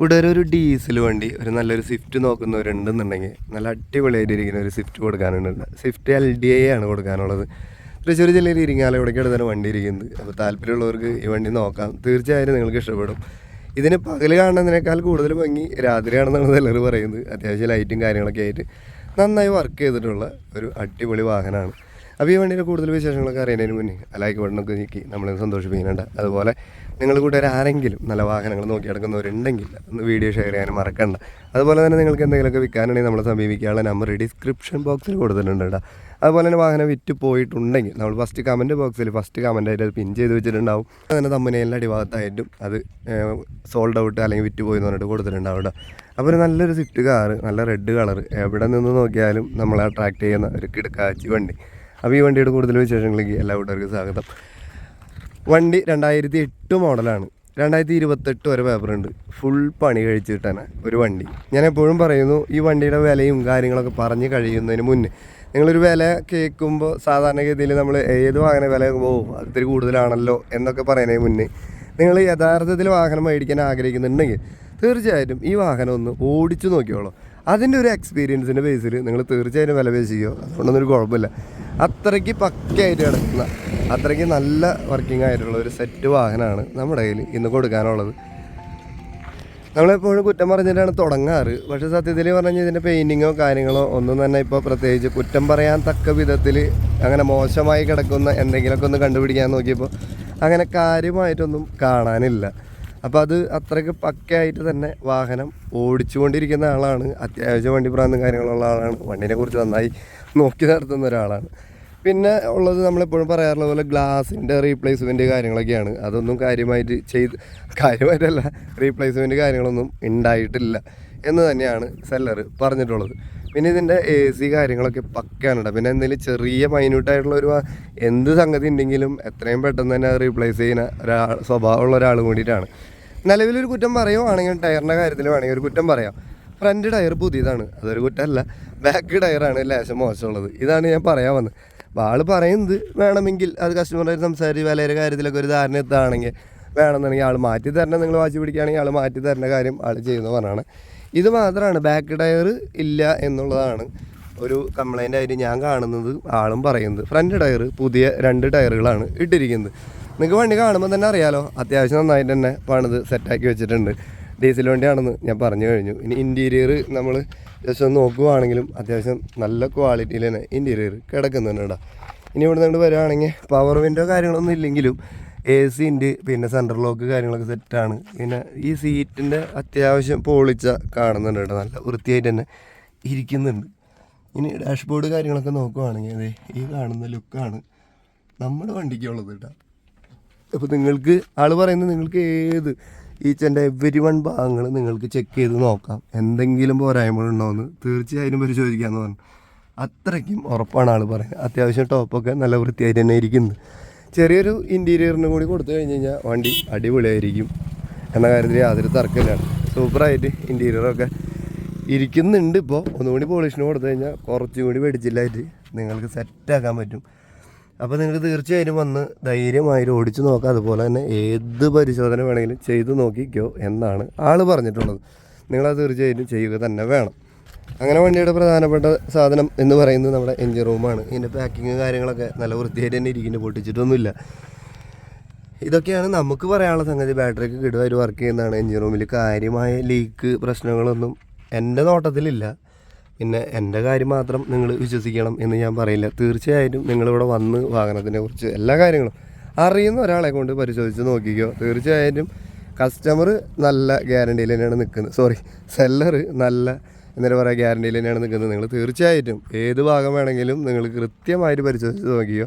കൂട്ടുകാർ ഒരു ഡീസൽ വണ്ടി ഒരു നല്ലൊരു സ്വിഫ്റ്റ് നോക്കുന്നവരുണ്ടെന്നുണ്ടെങ്കിൽ നല്ല അടിപൊളിയായിട്ട് ഇരിക്കുന്ന ഒരു സ്വിഫ്റ്റ് കൊടുക്കാനുണ്ട്. സ്വിഫ്റ്റ് എൽ ഡി ഐ ആണ് കൊടുക്കാനുള്ളത്. തൃശ്ശൂർ ജില്ലയിൽ ഇരിങ്ങാലക്കുടയ്ക്കാണ് തന്നെ വണ്ടി ഇരിക്കുന്നത്. അപ്പോൾ താല്പര്യമുള്ളവർക്ക് ഈ വണ്ടി നോക്കാം. തീർച്ചയായും നിങ്ങൾക്ക് ഇഷ്ടപ്പെടും. ഇതിന് പകൽ കാണുന്നതിനേക്കാൾ കൂടുതൽ ഭംഗി രാത്രിയാണെന്നാണ് എല്ലാവരും പറയുന്നത്. അത്യാവശ്യം ലൈറ്റും കാര്യങ്ങളൊക്കെ ആയിട്ട് നന്നായി വർക്ക് ചെയ്തിട്ടുള്ള ഒരു അടിപൊളി വാഹനമാണ്. അപ്പോൾ ഈ വണ്ടിയുടെ കൂടുതൽ വിശേഷങ്ങളൊക്കെ അറിയുന്നതിന് മുന്നേ ലൈക്ക് ബട്ടണൊക്കെ നീക്കി നമ്മളെ സന്തോഷിപ്പിക്കുന്നുണ്ട്. അതുപോലെ നിങ്ങൾ കൂട്ടുകാർ ആരെങ്കിലും നല്ല വാഹനങ്ങൾ നോക്കി നടക്കുന്നവരുണ്ടെങ്കിൽ ഒന്ന് വീഡിയോ ഷെയർ ചെയ്യാനും മറക്കണ്ട. അതുപോലെ തന്നെ നിങ്ങൾക്ക് എന്തെങ്കിലുമൊക്കെ വിൽക്കാനുണ്ടെങ്കിൽ നമ്മളെ സമീപിക്കാനുള്ള നമ്പർ ഡിസ്ക്രിപ്ഷൻ ബോക്സിൽ കൊടുത്തിട്ടുണ്ട് കേട്ടോ. അതുപോലെ തന്നെ വാഹനം വിറ്റ് പോയിട്ടുണ്ടെങ്കിൽ നമ്മൾ ഫസ്റ്റ് കമന്റ് ബോക്സിൽ ഫസ്റ്റ് കമന്റായിട്ട് അത് പിൻ ചെയ്ത് വെച്ചിട്ടുണ്ടാവും. തമ്മിനെ എല്ലാ അടിഭാഗത്തായിട്ടും അത് സോൾഡ് ഔട്ട് അല്ലെങ്കിൽ വിറ്റ് പോയി എന്ന് പറഞ്ഞിട്ട് കൊടുത്തിട്ടുണ്ടാവും അപ്പോൾ ഒരു നല്ലൊരു സിറ്റ് കാറ് നല്ല റെഡ് കളർ എവിടെ നിന്ന് നോക്കിയാലും നമ്മളെ അട്രാക്ട് ചെയ്യുന്ന ഒരു കിടക്കാച്ചി വണ്ടി. അപ്പോൾ ഈ വണ്ടിയുടെ കൂടുതൽ വിശേഷങ്ങളിലേക്ക് എല്ലാ കൂട്ടുകാർക്കും സ്വാഗതം. വണ്ടി രണ്ടായിരത്തി എട്ട് മോഡലാണ്. രണ്ടായിരത്തി ഇരുപത്തെട്ട് വരെ പേപ്പറുണ്ട്. ഫുൾ പണി കഴിച്ചിട്ട് തന്നെ ഒരു വണ്ടി. ഞാൻ എപ്പോഴും പറയുന്നു ഈ വണ്ടിയുടെ വിലയും കാര്യങ്ങളൊക്കെ പറഞ്ഞ് കഴിയുന്നതിന് മുന്നേ. നിങ്ങളൊരു വില കേൾക്കുമ്പോൾ സാധാരണഗതിയിൽ നമ്മൾ ഏത് വാഹന വില പോകും അതിരി കൂടുതലാണല്ലോ എന്നൊക്കെ പറയുന്നതിന് മുന്നേ നിങ്ങൾ യഥാർത്ഥത്തിൽ വാഹനം മേടിക്കാൻ ആഗ്രഹിക്കുന്നുണ്ടെങ്കിൽ തീർച്ചയായിട്ടും ഈ വാഹനം ഒന്ന് ഓടിച്ചു നോക്കിയോളൂ അതിന്റെ ഒരു എക്സ്പീരിയൻസിന്റെ ബേസിൽ നിങ്ങൾ തീർച്ചയായും വില പേശിക്കോ അതുകൊണ്ടൊന്നും ഒരു കുഴപ്പമില്ല. അത്രയ്ക്ക് പക്കയായിട്ട് കിടക്കുന്ന അത്രയ്ക്ക് നല്ല വർക്കിംഗ് ആയിട്ടുള്ള ഒരു സെറ്റ് വാഹനമാണ് നമ്മുടെ കയ്യിൽ ഇന്ന് കൊടുക്കാനുള്ളത്. നമ്മളെപ്പോഴും കുറ്റം പറഞ്ഞിട്ടാണ് തുടങ്ങാറ്. പക്ഷേ സത്യത്തിൽ പറഞ്ഞു കഴിഞ്ഞാൽ ഇതിന്റെ പെയിന്റിങ്ങോ കാര്യങ്ങളോ ഒന്നും തന്നെ ഇപ്പോൾ പ്രത്യേകിച്ച് കുറ്റം പറയാൻ തക്ക വിധത്തിൽ അങ്ങനെ മോശമായി കിടക്കുന്ന എന്തെങ്കിലുമൊക്കെ ഒന്ന് കണ്ടുപിടിക്കാൻ നോക്കിയപ്പോൾ അങ്ങനെ കാര്യമായിട്ടൊന്നും കാണാനില്ല. അപ്പോൾ അത് അത്രയ്ക്ക് പക്കയായിട്ട് തന്നെ വാഹനം ഓടിച്ചുകൊണ്ടിരിക്കുന്ന ആളാണ്. അത്യാവശ്യം വണ്ടി പ്രാന്തം കാര്യങ്ങളുള്ള ആളാണ്. വണ്ടിനെ കുറിച്ച് നന്നായി നോക്കി നടത്തുന്ന ഒരാളാണ്. പിന്നെ ഉള്ളത് നമ്മളെപ്പോഴും പറയാറുള്ള പോലെ ഗ്ലാസിന്റെ റീപ്ലേസ്മെന്റ് കാര്യങ്ങളൊക്കെയാണ്. അതൊന്നും കാര്യമായിട്ട് ചെയ്ത് കാര്യമായിട്ടല്ല റീപ്ലേസ്മെന്റ് കാര്യങ്ങളൊന്നും ഉണ്ടായിട്ടില്ല എന്ന് തന്നെയാണ് സെല്ലർ പറഞ്ഞിട്ടുള്ളത്. പിന്നെ ഇതിന്റെ എ സി കാര്യങ്ങളൊക്കെ പക്കാനുണ്ട് പിന്നെ എന്തെങ്കിലും ചെറിയ മൈന്യൂട്ടായിട്ടുള്ള ഒരു എന്ത് സംഗതി ഉണ്ടെങ്കിലും എത്രയും പെട്ടെന്ന് തന്നെ അത് റീപ്ലേസ് ചെയ്യുന്ന ഒരാൾ സ്വഭാവമുള്ള ഒരാൾ കൂടിയിട്ടാണ്. നിലവിലൊരു കുറ്റം പറയുവാണെങ്കിൽ ടയറിന്റെ കാര്യത്തിൽ വേണമെങ്കിൽ ഒരു കുറ്റം പറയാം. ഫ്രണ്ട് ടയർ പുതിയതാണ്. അതൊരു കുറ്റമല്ല. ബാക്ക് ടയറാണ് ലേശം മോശമുള്ളത്. ഇതാണ് ഞാൻ പറയാൻ വന്നത്. അപ്പോൾ ആൾ പറയുന്നത് വേണമെങ്കിൽ അത് കസ്റ്റമറായിട്ട് സംസാരിച്ച് വിലയുടെ കാര്യത്തിലൊക്കെ ഒരു ധാരണ എത്തുകയാണെങ്കിൽ വേണമെന്നുണ്ടെങ്കിൽ ആൾ മാറ്റി തരണം. നിങ്ങൾ വാശി പിടിക്കുകയാണെങ്കിൽ ആൾ മാറ്റി തരേണ്ട കാര്യം ആൾ ചെയ്യുന്ന പറഞ്ഞാണ് ഇത് മാത്രമാണ് ബാക്ക് ടയർ ഇല്ല എന്നുള്ളതാണ് ഒരു കംപ്ലൈന്റ് ആയിട്ട് ഞാൻ കാണുന്നത് ആളും പറയുന്നത്. ഫ്രണ്ട് ടയർ പുതിയ രണ്ട് ടയറുകളാണ് ഇട്ടിരിക്കുന്നത്. നിങ്ങൾക്ക് വണ്ടി കാണുമ്പോൾ തന്നെ അറിയാലോ അത്യാവശ്യം നന്നായിട്ട് തന്നെ പണിത് സെറ്റാക്കി വെച്ചിട്ടുണ്ട്. ഡീസൽ വണ്ടിയാണെന്ന് ഞാൻ പറഞ്ഞു കഴിഞ്ഞു. ഇനി ഇന്റീരിയർ നമ്മൾ ജസ്റ്റ് ഒന്ന് നോക്കുവാണെങ്കിലും അത്യാവശ്യം നല്ല ക്വാളിറ്റിയിൽ തന്നെ ഇന്റീരിയർ കിടക്കുന്നുണ്ട് ഇനി ഇവിടെ നിന്ന് വരികയാണെങ്കിൽ പവർ വിൻഡോ കാര്യങ്ങളൊന്നും ഇല്ലെങ്കിലും എ സി ഉണ്ട് പിന്നെ സെൻട്രൽ ലോക്ക് കാര്യങ്ങളൊക്കെ സെറ്റാണ് പിന്നെ ഈ സീറ്റിന്റെ അത്യാവശ്യം പൊളിച്ച കാണുന്നുണ്ട് കേട്ടോ നല്ല വൃത്തിയായിട്ട് തന്നെ ഇരിക്കുന്നുണ്ട്. ഇനി ഡാഷ്ബോർഡ് കാര്യങ്ങളൊക്കെ നോക്കുവാണെങ്കിൽ അതെ ഈ കാണുന്ന ലുക്കാണ് നമ്മുടെ വണ്ടിക്കുള്ളത് കേട്ടോ. അപ്പോൾ നിങ്ങൾക്ക് ആൾ പറയുന്നത് നിങ്ങൾക്ക് ഏത് ഈച്ചന്റെ എവരി വൺ ഭാഗങ്ങൾ നിങ്ങൾക്ക് ചെക്ക് ചെയ്ത് നോക്കാം. എന്തെങ്കിലും പോരായ്മകളുണ്ടോയെന്ന് തീർച്ചയായും പരിശോധിക്കാമെന്ന് പറഞ്ഞു. അത്രയ്ക്കും ഉറപ്പാണ് ആൾ പറയുന്നത്. അത്യാവശ്യം ടോപ്പൊക്കെ നല്ല വൃത്തിയായിട്ട് തന്നെ ഇരിക്കുന്നത് ചെറിയൊരു ഇന്റീരിയറിന് കൂടി കൊടുത്തു കഴിഞ്ഞ് കഴിഞ്ഞാൽ വണ്ടി അടിപൊളിയായിരിക്കും. എന്ന കാര്യത്തിൽ യാതൊരു തർക്കമില്ലാണ് സൂപ്പറായിട്ട് ഇന്റീരിയറൊക്കെ ഇരിക്കുന്നുണ്ട് ഇപ്പോൾ ഒന്നുകൂടി പോളിഷിന് കൊടുത്തു കഴിഞ്ഞാൽ കുറച്ചും കൂടി വെടിച്ചില്ലായിട്ട് നിങ്ങൾക്ക് സെറ്റാക്കാൻ പറ്റും. അപ്പോൾ നിങ്ങൾ തീർച്ചയായും വന്ന് ധൈര്യമായിട്ട് ഓടിച്ചു നോക്കാം. അതുപോലെ തന്നെ ഏത് പരിശോധന വേണമെങ്കിലും ചെയ്തു നോക്കിക്കോ എന്നാണ് ആൾ പറഞ്ഞിട്ടുള്ളത്. നിങ്ങളത് തീർച്ചയായിട്ടും ചെയ്യുക തന്നെ വേണം. അങ്ങനെ വണ്ടിയുടെ പ്രധാനപ്പെട്ട സാധനം എന്ന് പറയുന്നത് നമ്മുടെ എൻജിൻ റൂമാണ് ഇതിന്റെ പാക്കിങ് കാര്യങ്ങളൊക്കെ നല്ല വൃത്തിയായിട്ട് തന്നെ ഇരിക്കുന്നു പൊട്ടിച്ചിട്ടൊന്നുമില്ല. ഇതൊക്കെയാണ് നമുക്ക് പറയാനുള്ള സംഗതി. ബാറ്ററിക്ക് കിടുവായിട്ട് വർക്ക് ചെയ്യുന്നതാണ്. എൻജിൻ റൂമിൽ കാര്യമായ ലീക്ക് പ്രശ്നങ്ങളൊന്നും എന്റെ നോട്ടത്തിലില്ല. പിന്നെ എന്റെ കാര്യം മാത്രം നിങ്ങൾ വിശ്വസിക്കണം എന്ന് ഞാൻ പറയില്ല. തീർച്ചയായിട്ടും നിങ്ങളിവിടെ വന്ന് വാഹനത്തിനെ കുറിച്ച് എല്ലാ കാര്യങ്ങളും അറിയുന്ന ഒരാളെ കൊണ്ട് പരിശോധിച്ച് നോക്കിക്കോ. തീർച്ചയായിട്ടും കസ്റ്റമർ നല്ല ഗ്യാരണ്ടിയിൽ തന്നെയാണ് നിൽക്കുന്നത് സോറി സെല്ലർ നല്ല എന്താ പറയാം ഗ്യാരണ്ടിയിൽ തന്നെയാണ് നിൽക്കുന്നത് നിങ്ങൾ തീർച്ചയായിട്ടും ഏത് ഭാഗം വേണമെങ്കിലും നിങ്ങൾ കൃത്യമായിട്ട് പരിശോധിച്ച് നോക്കിയോ.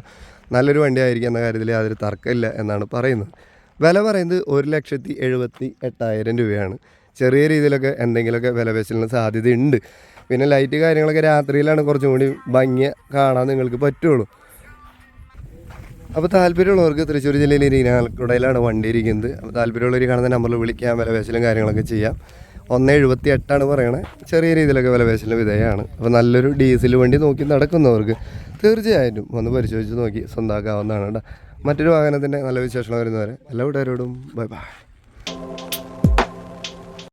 നല്ലൊരു വണ്ടി ആയിരിക്കും എന്ന കാര്യത്തിൽ യാതൊരു തർക്കമില്ല എന്നാണ് പറയുന്നത്. വില പറയുന്നത് ഒരു ലക്ഷത്തി എഴുപത്തി എട്ടായിരം രൂപയാണ്. ചെറിയ രീതിയിലൊക്കെ എന്തെങ്കിലുമൊക്കെ വില പേശലിന് സാധ്യതയുണ്ട്. പിന്നെ ലൈറ്റ് കാര്യങ്ങളൊക്കെ രാത്രിയിലാണ് കുറച്ചും കൂടി ഭംഗി കാണാൻ നിങ്ങൾക്ക് പറ്റുള്ളൂ. അപ്പോൾ താല്പര്യമുള്ളവർക്ക് തൃശ്ശൂർ ജില്ലയിലെ ഇരിങ്ങാലക്കുടയിലാണ് വണ്ടി ഇരിക്കുന്നത്. അപ്പോൾ താല്പര്യമുള്ളവർ കാണുന്ന നമ്പറിൽ വിളിക്കാം വിലപേശലും കാര്യങ്ങളൊക്കെ ചെയ്യാം. ഒന്ന് എഴുപത്തി എട്ടാണ് പറയണത് ചെറിയ രീതിയിലൊക്കെ വിലപേശലും വിധേയമാണ് അപ്പോൾ നല്ലൊരു ഡീസൽ വണ്ടി നോക്കി നടക്കുന്നവർക്ക് തീർച്ചയായിട്ടും ഒന്ന് പരിശോധിച്ച് നോക്കി സ്വന്തമാക്കാവുന്നതാണ് കേട്ടോ. മറ്റൊരു വാഹനത്തിന്റെ നല്ല വിശേഷണം വരുന്നവരെ എല്ലാ കൂട്ടുകാരോടും ബൈ ബൈ.